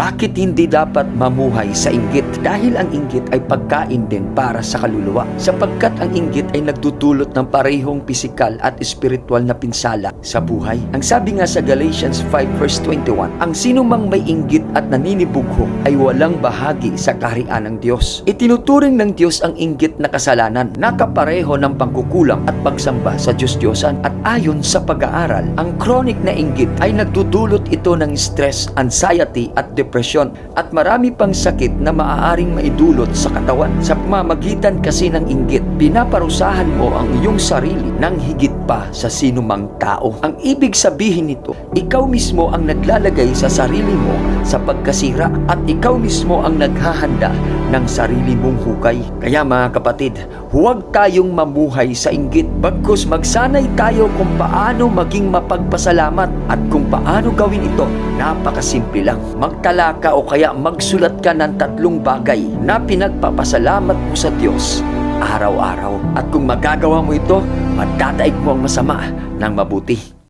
Bakit hindi dapat mamuhay sa inggit? Dahil ang inggit ay pagkain din para sa kaluluwa. Sapagkat ang inggit ay nagdudulot ng parehong pisikal at espiritual na pinsala sa buhay. Ang sabi nga sa Galatians 5 verse 21, ang sino mang may inggit at naninibugho ay walang bahagi sa kaharian ng Diyos. Itinuturing ng Diyos ang inggit na kasalanan, nakapareho ng pangkukulang at pagsamba sa Diyos-Diyosan. At ayon sa pag-aaral, ang chronic na inggit ay nagdudulot ito ng stress, anxiety at depression at marami pang sakit na maaaring maidulot sa katawan. Sa pamamagitan kasi ng inggit, pinaparusahan mo ang iyong sarili ng higit pa sa sinumang tao. Ang ibig sabihin nito, ikaw mismo ang naglalagay sa sarili mo sa pagkasira at ikaw mismo ang naghahanda ng sarili mong hukay. Kaya mga kapatid, huwag tayong mamuhay sa inggit. Bagkus magsanay tayo kung paano maging mapagpasalamat at kung paano gawin ito. Napakasimple lang. Magtala ka o kaya magsulat ka ng tatlong bagay na pinagpapasalamat mo sa Diyos araw-araw. At kung magagawa mo ito, matataig mo ang masama ng mabuti.